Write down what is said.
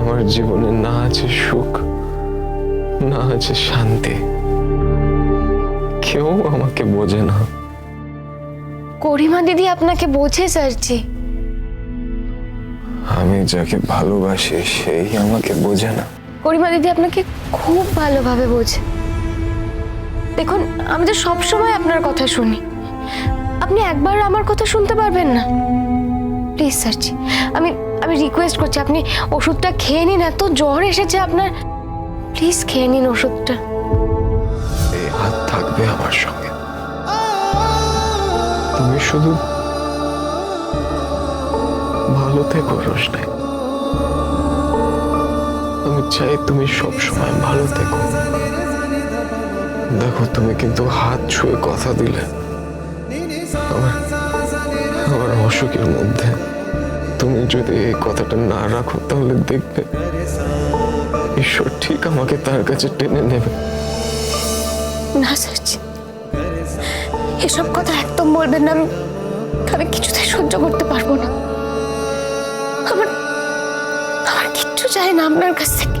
আমার জীবনে না আছে সুখ না আছে শান্তি। কেউ আমাকে বোঝে না। করিমা দিদি আপনাকে বোঝে স্যারজি? আমি যাকে ভালোবাসি সেই আমাকে বোঝে না। করিমা দিদি আপনাকে খুব ভালোভাবে বোঝে। দেখুন আমি তো সবসময় আপনার কথা শুনি। আপনি একবার আমার কথা শুনতে পারবেন না। প্লিজ স্যারজি আমি আমি রিকোয়েস্ট করছি, আপনি ওষুধটা খেয়ে নিন, এত জ্বর এসেছে আপনার। প্লিজ খেয়ে নিন ওষুধটা। হাত থাকবে আমার সঙ্গে। তুমি শুধু ভালো থেকো আমি চাই তুমি সব সময় ভালো থেকো। দেখো, তুমি কিন্তু হাত ছুঁয়ে কথা দিলে। আমার অসুখের মধ্যে যদি এই কথাটা না রাখো, তাহলে দেখবে ঈশ্বর ঠিক আমাকে তার কাছে টেনে নেবে। না স্যারজি এসব কথা একদম বলবেন না, আমি আমি কিছুতে সহ্য করতে পারব না। আমার আমার কিচ্ছু চাই না আপনার কাছ থেকে।